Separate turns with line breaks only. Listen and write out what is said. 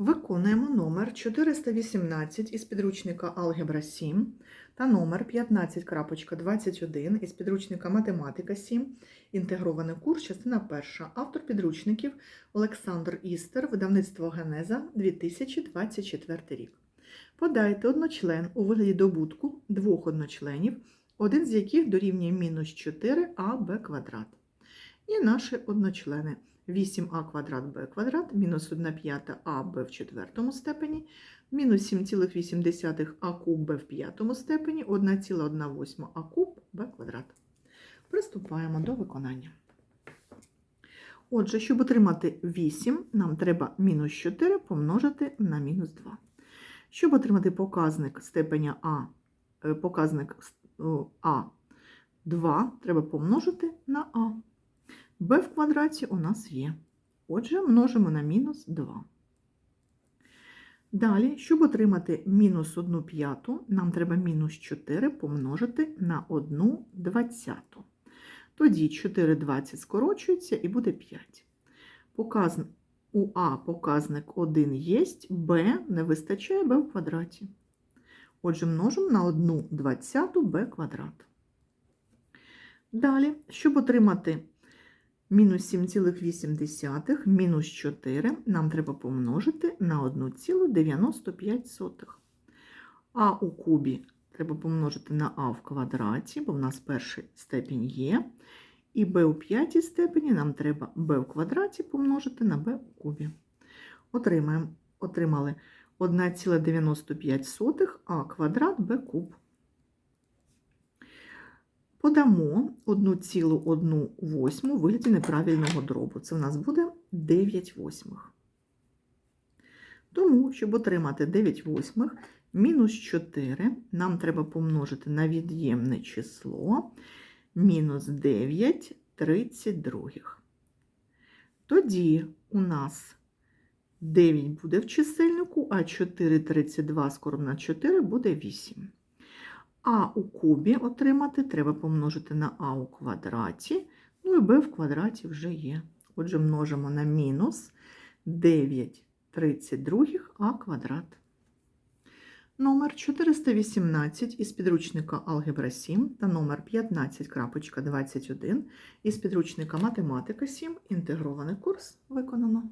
Виконуємо номер 418 із підручника Алгебра 7 та номер 15.21 із підручника Математика 7, інтегрований курс, частина 1. Автор підручників Олександр Істер, видавництво Генеза 2024 рік. Подайте одночлен у вигляді добутку двох одночленів, один з яких дорівнює мінус 4аб квадрат. І наші одночлени 8а квадрат b квадрат, мінус 1 п'ята аб в четвертому степені, мінус 7,8 а куб b в п'ятому степені, 1,1 а куб b квадрат. Приступаємо до виконання. Отже, щоб отримати 8, нам треба мінус 4 помножити на мінус 2. Щоб отримати показник степеня А, е, показник А 2, треба помножити на А. b в квадраті у нас є. Отже, множимо на мінус 2. Далі, щоб отримати мінус 1 п'яту, нам треба мінус 4 помножити на 1 двадцяту. Тоді 4 20 скорочується і буде 5. Показник, у А показник 1 є, b не вистачає b в квадраті. Отже, множимо на 1 двадцяту b квадрат. Далі, щоб отримати мінус 7,8, мінус 4 нам треба помножити на 1,95. А у кубі треба помножити на а в квадраті, бо в нас перший степінь є. І b у п'ятій степені нам треба b в квадраті помножити на b у кубі. Отримаємо, отримали 1,95 а квадрат b куб. Подамо 1,1 восьму вигляді неправильного дробу. Це в нас буде 9 восьмих. Тому, щоб отримати 9 восьмих, мінус 4 нам треба помножити на від'ємне число мінус 9 32. Тоді у нас 9 буде в чисельнику, а 4 32 скоро на 4 буде 8. А у кубі отримати треба помножити на а у квадраті, ну і b в квадраті вже є. Отже, множимо на мінус 9 32 а квадрат. Номер 418 із підручника Алгебра 7 та номер 15.21 із підручника Математика 7. Інтегрований курс виконано.